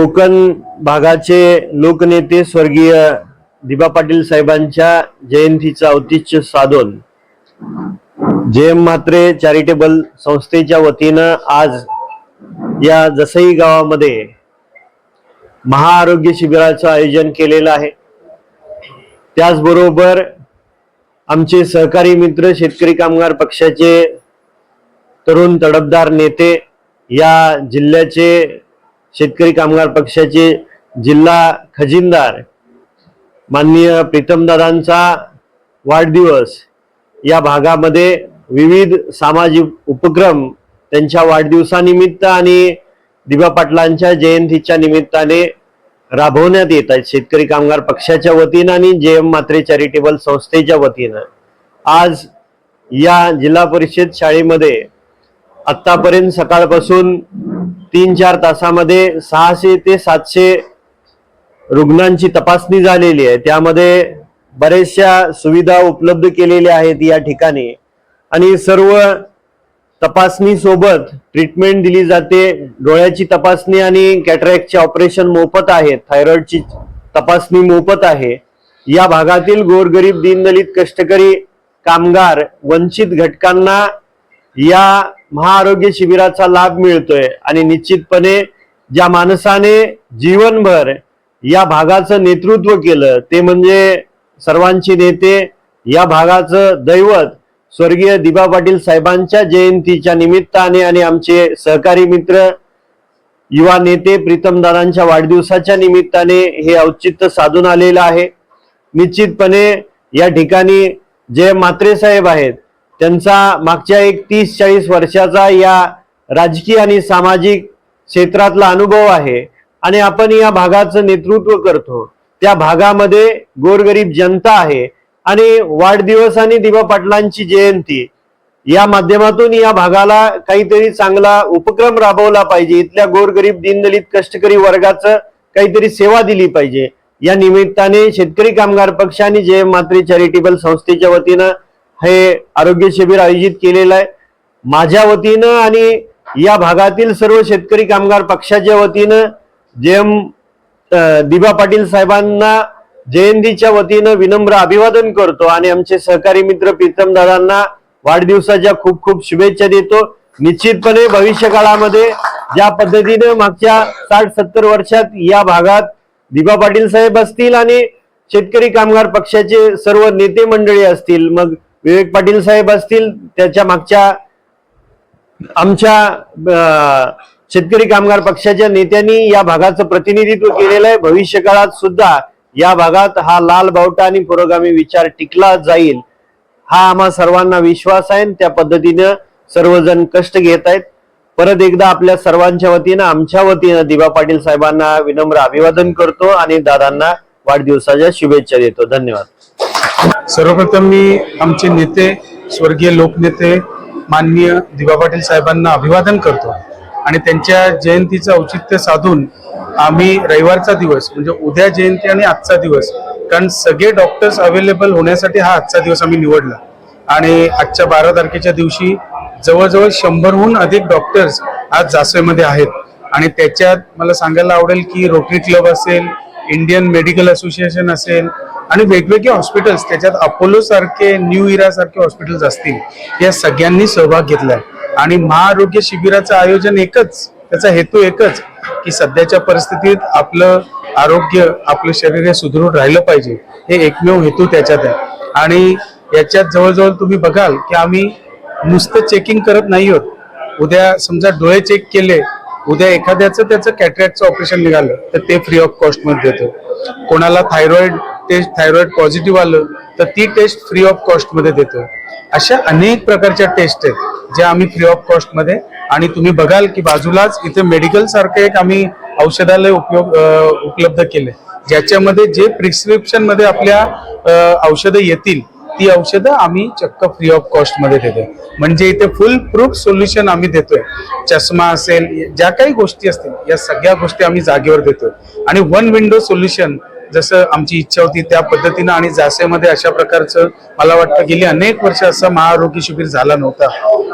कोकण भागाचे लोकनेते स्वर्गीय दिबा पाटील साहेबांच्या जयंतीचं औतिच्य साधून जे एम म्हात्रे चॅरिटेबल संस्थेच्या वतीनं आज या जसई गावामध्ये महाआरोग्य शिबिराचं आयोजन केलेलं आहे. त्याचबरोबर आमचे सहकारी मित्र शेतकरी कामगार पक्षाचे तरुण तडफदार नेते या जिल्ह्याचे शेतकरी कामगार पक्षाचे जिल्हा खजिनदार माननीय प्रीतमदादांचा वाढदिवस. या भागामध्ये विविध सामाजिक उपक्रम त्यांच्या वाढदिवसानिमित्त आणि दिबा पाटलांच्या जयंतीच्या निमित्ताने राबवण्यात येत आहेत. शेतकरी कामगार पक्षाच्या वतीनं आणि जे एम मात्रे चॅरिटेबल संस्थेच्या वतीनं. आज या जिल्हा परिषद शाळेमध्ये आत्तापर्यंत सकाळपासून तीन चार तासामध्ये सहाशे ते सातशे रुग्णांची तपासणी झालेली आहे. त्यामध्ये बऱ्याचशा सुविधा उपलब्ध केलेल्या आहेत या ठिकाणी. आणि सर्व तपासणी सोबत ट्रीटमेंट दिली जाते. डोळ्याची तपासणी आणि कॅटरॅक्टचे ऑपरेशन मोफत आहे. थायरॉइडची तपासणी मोफत आहे. या भागातील गोरगरीब दीनदलित कष्टकरी कामगार वंचित घटकांना या महाआरोग्य शिबिराचा लाभ मिळतोय. आणि निश्चितपणे ज्या माणसाने जीवनभर या भागाचं नेतृत्व केलं ते म्हणजे सर्वांचे नेते या भागाचं दैवत स्वर्गीय दिबा पाटील साहेबांच्या जयंतीच्या निमित्ताने आणि आमचे सहकारी मित्र युवा नेते प्रीतमदारांच्या वाढदिवसाच्या निमित्ताने हे औचित्य साधून आलेलं आहे. निश्चितपणे या ठिकाणी जे मात्रे साहेब आहेत त्यांचा मागच्या एक तीस चाळीस वर्षाचा या राजकीय आणि सामाजिक क्षेत्रातला अनुभव आहे. आणि आपण या भागाचं नेतृत्व करतो. त्या भागामध्ये गोरगरीब जनता आहे. आणि वाढदिवस आणि दिवा पाटलांची जयंती या माध्यमातून या भागाला काहीतरी चांगला उपक्रम राबवला पाहिजे. इथल्या गोरगरीब दीनदलित कष्टकरी वर्गाचं काहीतरी सेवा दिली पाहिजे. या निमित्ताने शेतकरी कामगार पक्ष आणि जय मात्री चॅरिटेबल संस्थेच्या वतीनं हे आरोग्य शिबिर आयोजित केलेलं आहे. माझ्या वतीनं आणि या भागातील सर्व शेतकरी कामगार पक्षाच्या वतीनं जेम दिबा पाटील साहेबांना जयंतीच्या वतीनं विनम्र अभिवादन करतो आणि आमचे सहकारी मित्र प्रीतम दादांना वाढदिवसाच्या खूप खूप शुभेच्छा देतो. निश्चितपणे भविष्य काळामध्ये ज्या पद्धतीने मागच्या साठ सत्तर वर्षात या भागात दिबा पाटील साहेब असतील आणि शेतकरी कामगार पक्षाचे सर्व नेते मंडळी असतील मग विवेक पाटील साहेब असतील त्याच्या मागच्या आमच्या शेतकरी कामगार पक्षाच्या नेत्यांनी या भागाचं प्रतिनिधित्व केलेलं आहे. भविष्य काळात सुद्धा या भागात हा लाल बावटा आणि पुरोगामी विचार टिकला जाईल हा आम्हा सर्वांना विश्वास आहे आणि त्या पद्धतीनं सर्वजण कष्ट घेत आहेत. परत एकदा आपल्या सर्वांच्या वतीनं आमच्या वतीनं दिबा पाटील साहेबांना विनम्र अभिवादन करतो आणि दादांना वाढदिवसाच्या शुभेच्छा देतो. धन्यवाद. सर्वप्रथम मी आमचे नेते स्वर्गीय लोकनेते माननीय दिवा पाटील साहेबांना अभिवादन करतो आणि त्यांच्या जयंतीचं औचित्य साधून आम्ही रविवारचा दिवस म्हणजे उद्या जयंती आणि आजचा दिवस कारण सगळे डॉक्टर्स अवेलेबल होण्यासाठी हा आजचा दिवस आम्ही निवडला. आणि आजच्या बारा तारखेच्या दिवशी जवळजवळ शंभरहून अधिक डॉक्टर्स आज जासवेमध्ये आहेत. आणि त्याच्यात मला सांगायला आवडेल की रोटरी क्लब असेल इंडियन मेडिकल असोसिएशन असेल आणि वेगवेगळे हॉस्पिटल्स त्याच्यात अपोलो सारखे न्यू इरा सारखे हॉस्पिटल्स असतील या सगळ्यांनी सहभाग घेतलाय. आणि महाआरोग्य शिबिराचं आयोजन एकच त्याचा हेतू एकच की सध्याच्या परिस्थितीत आपलं आरोग्य आपलं शरीर हे सुदृढ राहिलं पाहिजे. हे एकमेव हेतू त्याच्यात आहे. आणि याच्यात जवळजवळ तुम्ही बघाल की आम्ही नुसतं चेकिंग करत नाही आहोत उद्या समजा डोळे चेक केले उद्या एखाद्याचं त्याचं कॅटरॅक्टचं ऑपरेशन निघालं तर ते फ्री ऑफ कॉस्टमध्ये देतो. कोणाला थायरॉइड टेस्ट थायरॉइड पॉझिटिव्ह आलं तर ती टेस्ट फ्री ऑफ कॉस्टमध्ये देतो अशा अनेक प्रकारच्या टेस्ट आहेत ज्या आम्ही फ्री ऑफ कॉस्टमध्ये आणि तुम्ही बघाल की बाजूलाच इथे मेडिकल सारखं एक आम्ही औषधालय उपयोग उपलब्ध केले ज्याच्यामध्ये जे प्रिस्क्रिप्शनमध्ये आपल्या औषधं येतील ती औषधं आम्ही चक्क फ्री ऑफ कॉस्टमध्ये देतोय. म्हणजे इथे फुल प्रूफ सोल्युशन आम्ही देतोय. चष्मा असेल ज्या काही गोष्टी असतील या सगळ्या गोष्टी आम्ही जागेवर देतोय. आणि वन विंडो सोल्युशन जसं आमची इच्छा होती त्या पद्धतीनं आणि जासेमध्ये अशा प्रकारचं मला वाटतं गेली अनेक वर्ष असं महाआरोग्य शिबिर झाला नव्हता.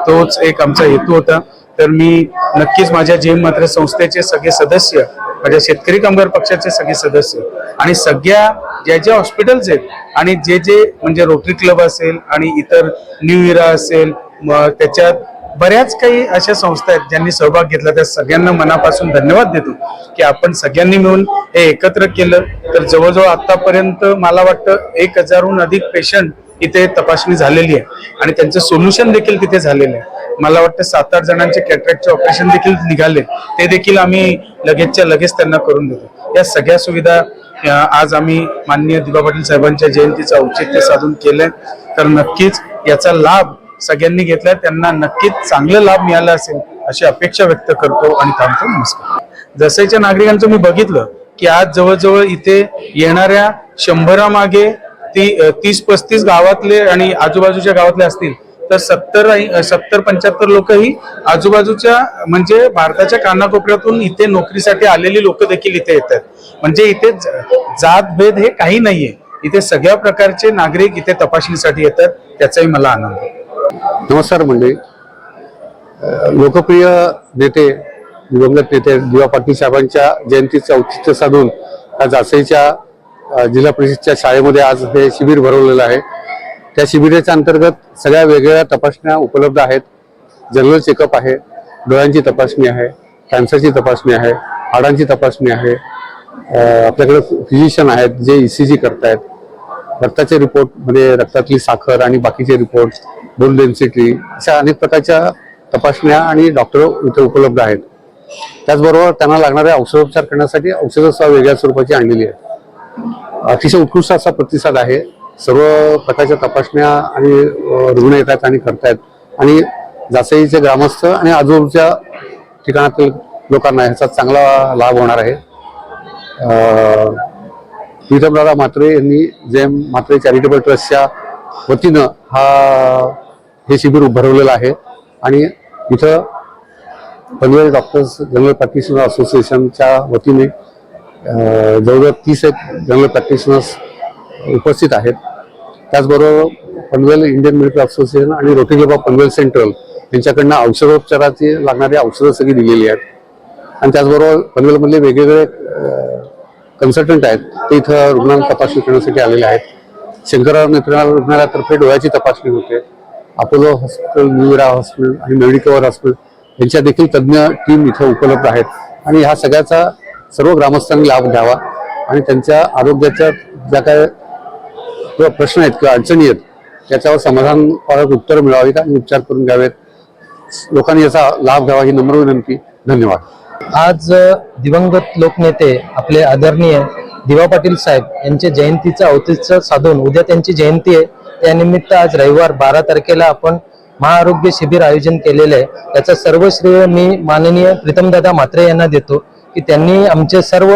तोच एक आमचा हेतू होता. तर मी नक्कीच माझ्या जेम मात्र संस्थेचे सगळे सदस्य माझ्या शेतकरी कामगार पक्षाचे सगळे सदस्य आणि सगळ्या ज्या ज्या हॉस्पिटल्स आहेत आणि जे जे म्हणजे रोटरी क्लब असेल आणि इतर न्यू इरा असेल त्याच्यात बऱ्याच काही अशा संस्था आहेत ज्यांनी सहभाग घेतला. त्या सगळ्यांना मनापासून धन्यवाद देतो की आपण सगळ्यांनी मिळून हे एकत्र केलं. तर जवळजवळ आतापर्यंत मला वाटतं एक हजारहून अधिक पेशंट इथे तपासणी झालेली आहे. आणि त्यांचं सोल्युशन देखील तिथे झालेलं आहे. मला वाटतं सात आठ जणांचे कॅट्रॅक्टचे ऑपरेशन देखील निघाले. ते देखील आम्ही लगेचच्या लगेच त्यांना करून देतो. या सगळ्या सुविधा आज आम्ही माननीय दिबा पाटील साहेबांच्या जयंतीचं औचित्य साधून केलंय. तर नक्कीच याचा लाभ सगळ्यांनी घेतल्या त्यांना नक्कीच चांगला लाभ मिळाला असेल अशी अपेक्षा व्यक्त करतो आणि थांबतो. नमस्कार. जसईच्या नागरिकांचं मी बघितलं की आज जवळजवळ इथे येणाऱ्या शंभरामागे ती तीस पस्तीस गावातले आणि आजूबाजूच्या गावातले असतील तर सत्तर सत्तर पंच्याहत्तर लोक ही आजूबाजूच्या म्हणजे भारताच्या कानाकोपऱ्यातून इथे नोकरीसाठी आलेली लोक देखील इथे येतात. म्हणजे इथे जात भेद हे काही नाहीये. इथे सगळ्या प्रकारचे नागरिक इथे तपासणीसाठी येतात त्याचाही मला आनंद आहे. नमस्कार मंडळी. लोकप्रिय नेते दिवंगत नेते दिवा पाटील साहेबांच्या जयंतीचं औचित्य साधून आज जासईच्या जिल्हा परिषदच्या शाळेमध्ये आज हे शिबिर भरवलेलं आहे. त्या शिबिराच्या अंतर्गत सगळ्या वेगवेगळ्या तपासण्या उपलब्ध आहेत. जनरल चेकअप आहे डोळ्यांची तपासणी आहे कॅन्सरची तपासणी आहे हाडांची तपासणी आहे. आपल्याकडे फिजिशियन आहेत जे ई सी जी करतायत. रक्ताचे रिपोर्ट म्हणजे रक्तातली साखर आणि बाकीचे रिपोर्ट बोन डेन्सिटी अशा अनेक प्रकारच्या तपासण्या आणि डॉक्टर इथे उपलब्ध आहेत. त्याचबरोबर त्यांना लागणारे औषधोपचार करण्यासाठी औषधं सुद्धा वेगळ्या स्वरूपाची आणलेली आहेत. अतिशय उत्कृष्ट असा प्रतिसाद आहे. सर्व प्रकारच्या तपासण्या आणि रुग्ण येतात आणि करतायत. आणि जासईचे ग्रामस्थ आणि आजूबाजूच्या ठिकाणातील लोकांना ह्याचा चांगला लाभ होणार आहे. प्रीतमदादा म्हात्रे यांनी जे म्हात्रे चॅरिटेबल ट्रस्टच्या वतीनं हा हे शिबिर उभारवलेलं आहे. आणि इथं पनवेल डॉक्टर्स जनरल प्रॅक्टिशनर असोसिएशनच्या वतीने जवळजवळ तीस एक जनरल प्रॅक्टिशनर्स उपस्थित आहेत. त्याचबरोबर पनवेल इंडियन मेडिकल असोसिएशन आणि rotary club of Panvel central यांच्याकडनं औषधोपचाराची लागणारी औषधं सगळी दिलेली आहेत. आणि त्याचबरोबर पनवेलमधले वेगवेगळे कन्सल्टंट आहेत. ते इथं रुग्णांना तपासणी करण्यासाठी आलेले आहेत. शंकरराव नेत्रनाथ रुग्णालयातर्फे डोळ्याची तपासणी होते. Apollo hospital new era hospital आणि मेडिकवर हॉस्पिटल यांच्या देखील तज्ज्ञ टीम इथं उपलब्ध आहेत. आणि ह्या सगळ्याचा सर्व ग्रामस्थांनी लाभ घ्यावा आणि त्यांच्या आरोग्याच्या ज्या काय किंवा प्रश्न आहेत किंवा अडचणी आहेत त्याच्यावर समाधानकारक उत्तर मिळावीत आणि उपचार करून घ्यावेत. लोकांनी याचा लाभ घ्यावा ही नम्र विनंती. धन्यवाद. आज दिवंगत लोकनेते आपले आदरणीय दिवा पाटील साहेब यांच्या जयंतीचं औचित्य साधून उद्या त्यांची जयंती आहे. त्यानिमित्त आज रविवार बारा तारखेला आपण महाआरोग्य शिबिर आयोजन केलेलं आहे. त्याचं सर्व श्रेय मी माननीय प्रीतमदादा म्हात्रे यांना देतो की त्यांनी आमचे सर्व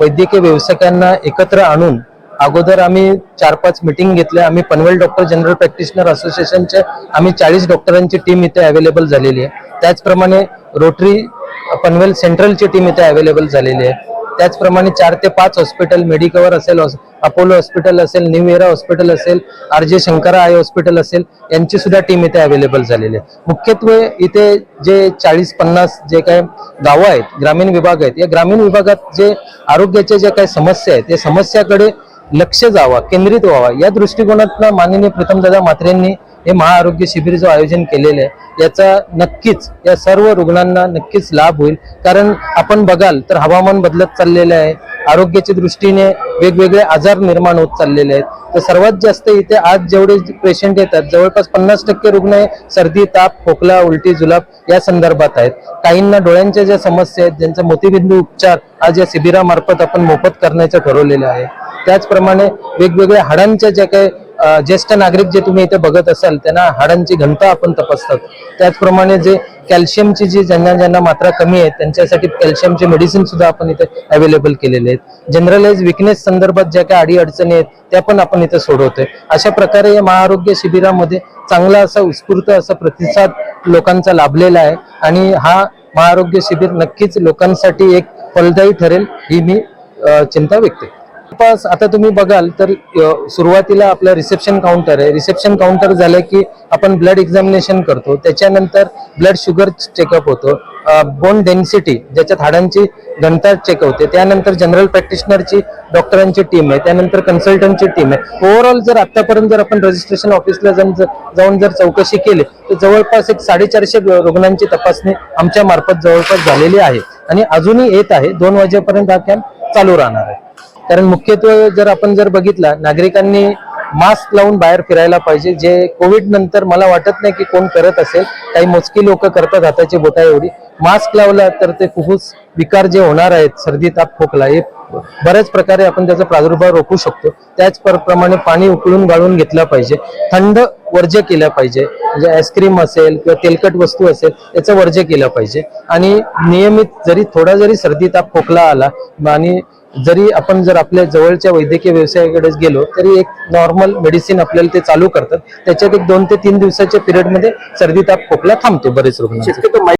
वैद्यकीय व्यावसायिकांना एकत्र आणून अगोदर आम्ही चार पाच मिटिंग घेतल्या. आम्ही पनवेल डॉक्टर जनरल प्रॅक्टिशनर असोसिएशनचे आम्ही चाळीस डॉक्टरांची टीम इथे अवेलेबल झालेली आहे. त्याचप्रमाणे रोटरी पनवेल सेंट्रलची टीम इथे अवेलेबल झालेली आहे. त्याचप्रमाणे चार ते पाच हॉस्पिटल मेडिकवर असेल अपोलो हॉस्पिटल असेल न्यू एरा हॉस्पिटल असेल R J Shankara I hospital असेल यांची सुद्धा टीम इथे अवेलेबल झालेली आहे. मुख्यत्वे इथे जे चाळीस पन्नास जे काय गावं आहेत ग्रामीण विभाग आहेत या ग्रामीण विभागात जे आरोग्याच्या ज्या काही समस्या आहेत त्या समस्याकडे लक्ष जावा केंद्रित व्हावा या दृष्टिकोनातनं माननीय प्रीतमदादा म्हात्रेंनी हे महाआरोग्य शिबिर जो आयोजन केलेलं आहे याचा नक्कीच या सर्व रुग्णांना नक्कीच लाभ होईल. कारण आपण बघाल तर हवामान बदलत चाललेलं आहे. आरोग्याच्या दृष्टीने वेगवेगळे आजार निर्माण होत चाललेले आहेत. तर सर्वात जास्त इथे आज जेवढे पेशंट येतात जवळपास पन्नास टक्के रुग्ण हे सर्दी ताप खोकला उलटी जुलाब या संदर्भात आहेत. काहींना डोळ्यांच्या ज्या समस्या आहेत ज्यांचा मोतीबिंदू उपचार आज या शिबिरामार्फत आपण मोफत करण्याचं ठरवलेलं आहे. त्याचप्रमाणे वेगवेगळ्या हाडांच्या ज्या काही ज्येष्ठ नागरिक जे तुम्ही इथे बघत असाल त्यांना हाडांची घनता आपण तपासतात त्याचप्रमाणे जे कॅल्शियमची जी ज्यांना ज्यांना मात्रा कमी आहे त्यांच्यासाठी कॅल्शियमचे मेडिसिन सुद्धा आपण इथे अवेलेबल केलेले आहेत. जनरलाइज विकनेस संदर्भात ज्या काही अडी अडचणी आहेत त्या पण आपण इथे सोडवतोय. अशा प्रकारे या महाआरोग्य शिबिरामध्ये चांगला असा उत्स्फूर्त असा प्रतिसाद लोकांचा लाभलेला आहे आणि हा महाआरोग्य शिबिर नक्कीच लोकांसाठी एक फलदायी ठरेल ही मी चिंता व्यक्त करतो. जवळपास आता तुम्ही बघाल तर सुरुवातीला आपलं रिसेप्शन काउंटर आहे. रिसेप्शन काउंटर झालं की आपण ब्लड एक्झामिनेशन करतो. त्याच्यानंतर ब्लड शुगर चेकअप होतो. बोन डेन्सिटी ज्याच्यात हाडांची घनता चेक होते. त्यानंतर जनरल प्रॅक्टिशनरची डॉक्टरांची टीम आहे. त्यानंतर कन्सल्टंटची टीम आहे. ओव्हरऑल जर आतापर्यंत जर आपण रजिस्ट्रेशन ऑफिसला जाऊन जाऊन जर चौकशी केली तर जवळपास एक साडेचारशे रुग्णांची तपासणी आमच्या मार्फत जवळपास झालेली आहे. आणि अजूनही येत आहे. दोन वाजेपर्यंत हा कॅम्प चालू राहणार आहे. कारण मुख्यत्वे जर आपण जर बघितला नागरिकांनी मास्क लावून बाहेर फिरायला पाहिजे. जे कोविड नंतर मला वाटत नाही की कोण करत असेल काही मोजकी लोक करतात हाताची बोटा एवढी. मास्क लावला तर ते फुफ्फुस विकार जे होणार आहेत सर्दी ताप खोकला हे बऱ्याच प्रकारे आपण त्याचा प्रादुर्भाव रोखू शकतो. त्याच प्रमाणे पाणी उकळून गाळून घेतलं पाहिजे. थंड वर्ज्य केलं पाहिजे. म्हणजे आईस्क्रीम असेल किंवा तेलकट वस्तू असेल याचं वर्ज्य केलं पाहिजे. आणि नियमित जरी थोडा जरी सर्दी ताप खोकला आला आणि जरी आपण जर आपल्या जवळच्या वैद्यकीय व्यवसायाकडे गेलो तरी एक नॉर्मल मेडिसिन आपल्याला ते चालू करतात. त्याच्यात एक दोन ते तीन दिवसाच्या पिरियडमध्ये सर्दी ताप खोकला थांबतो बरेच रुग्ण